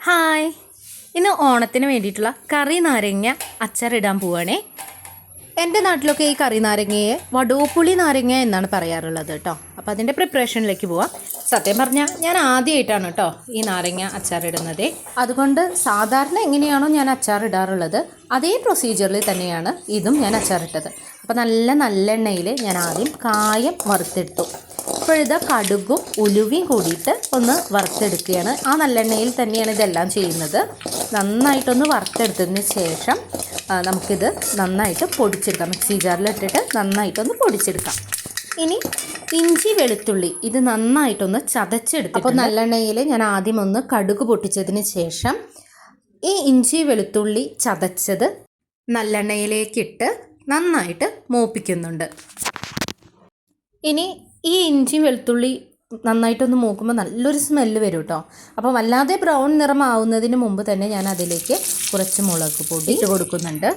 Hi. ഇന്ന് ഓണത്തിന് വേണ്ടിയിട്ടുള്ള കറി നാരങ്ങ അച്ചാറിടാൻ പോവാണേ. എന്റെ നാട്ടിലൊക്കെ ഈ കറി നാരങ്ങയെ വടോപ്പുളി നാരങ്ങ എന്നാണ് പറയാറുള്ളത് കേട്ടോ. അപ്പോൾ അതിന്റെ പ്രിപ്പറേഷനിലേക്ക് പോവാം. സത്യം പറഞ്ഞാൽ ഞാൻ ആദ്യമായിട്ടാണ് കേട്ടോ ഈ നാരങ്ങ അച്ചാറിടുന്നത് അതുകൊണ്ട് സാധാരണ എങ്ങനെയാണോ ഞാൻ അച്ചാറിടാറുള്ളത് അതേ പ്രൊസീജിയറിൽ തന്നെയാണ് ഇതും ഞാൻ അച്ചാറിട്ടത് അപ്പോൾ നല്ല നല്ലെണ്ണയിൽ ഞാൻ ആദ്യം കായം വറുത്തെടുത്തു ഇപ്പോഴിത് കടുകും ഉലുവയും കൂടിയിട്ട് ഒന്ന് വറുത്തെടുക്കുകയാണ്. ആ നല്ലെണ്ണയിൽ തന്നെയാണ് ഇതെല്ലാം ചെയ്യുന്നത്. നന്നായിട്ടൊന്ന് വറുത്തെടുത്തതിന് ശേഷം നമുക്കിത് നന്നായിട്ട് പൊടിച്ചെടുക്കാം. മിക്സി ജാറിലിട്ടിട്ട് നന്നായിട്ടൊന്ന് പൊടിച്ചെടുക്കാം. ഇനി ഇഞ്ചി വെളുത്തുള്ളി ഇത് നന്നായിട്ടൊന്ന് ചതച്ചെടുക്കും അപ്പോൾ നല്ലെണ്ണയിൽ ഞാൻ ആദ്യം ഒന്ന് കടുക് പൊട്ടിച്ചതിന് ശേഷം ഈ ഇഞ്ചി വെളുത്തുള്ളി ചതച്ചത് നല്ലെണ്ണയിലേക്കിട്ട് നന്നായിട്ട് മൂപ്പിക്കുന്നുണ്ട്. ഇനി ഈ ഇഞ്ചി വെളുത്തുള്ളി നന്നായിട്ടൊന്ന് മൂക്കുമ്പോൾ നല്ലൊരു സ്മെല്ല് വരും കേട്ടോ അപ്പോൾ വല്ലാതെ ബ്രൗൺ നിറമാവുന്നതിന് മുമ്പ് തന്നെ ഞാൻ അതിലേക്ക് കുറച്ച് മുളക് പൊടി ഇട്ട് കൊടുക്കുന്നുണ്ട്.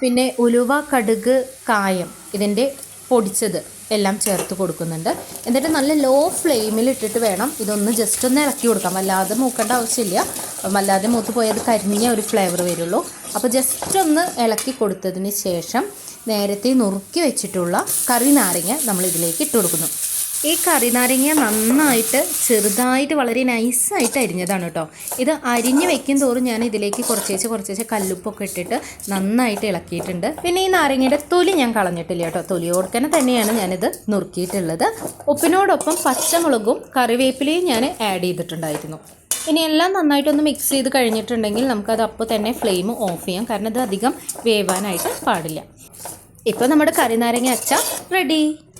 പിന്നെ ഉലുവ കടുക് കായം ഇതിന്റെ പൊടിച്ചത്. എല്ലാം ചേർത്ത് കൊടുക്കുന്നുണ്ട്. എന്നിട്ട് നല്ല ലോ ഫ്ലെയിമിൽ ഇട്ടിട്ട് വേണം ഇതൊന്ന് ജസ്റ്റ് ഒന്ന് ഇളക്കി കൊടുക്കാം വല്ലാതെ മൂക്കേണ്ട ആവശ്യമില്ല. വല്ലാതെ മൂത്ത് പോയത് കരിഞ്ഞ ഒരു ഫ്ലേവർ വരുള്ളൂ. അപ്പോൾ ജസ്റ്റ് ഒന്ന് ഇളക്കി കൊടുത്തതിന് ശേഷം നേരത്തെ നുറുക്കി വെച്ചിട്ടുള്ള കറി നാരങ്ങ നമ്മൾ ഇതിലേക്ക് ഇട്ട് കൊടുക്കുന്നു. ഈ കറി നാരങ്ങ നന്നായിട്ട് ചെറുതായിട്ട് വളരെ നൈസായിട്ട് അരിഞ്ഞതാണ് കേട്ടോ. ഇത് അരിഞ്ഞ് വെക്കും തോറും ഞാൻ ഇതിലേക്ക് കുറച്ചേച്ച് കുറച്ചേച്ച് കല്ലുപ്പൊക്കെ ഇട്ടിട്ട് നന്നായിട്ട് ഇളക്കിയിട്ടുണ്ട്. പിന്നെ ഈ നാരങ്ങയുടെ തൊലി ഞാൻ കളഞ്ഞിട്ടില്ല കേട്ടോ. തൊലിയോടുക്കനെ തന്നെയാണ് ഞാനിത് നുറുക്കിയിട്ടുള്ളത്. ഉപ്പിനോടൊപ്പം പച്ചമുളകും കറിവേപ്പിലയും ഞാൻ ആഡ് ചെയ്തിട്ടുണ്ടായിരുന്നു. ഇനി എല്ലാം നന്നായിട്ടൊന്ന് മിക്സ് ചെയ്ത് കഴിഞ്ഞിട്ടുണ്ടെങ്കിൽ നമുക്കത് അപ്പോൾ തന്നെ ഫ്ലെയിം ഓഫ് ചെയ്യാം. കാരണം ഇത് അധികം വേവാനായിട്ട് പാടില്ല. ഇപ്പോൾ നമ്മുടെ കറി നാരങ്ങ അച്ച റെഡി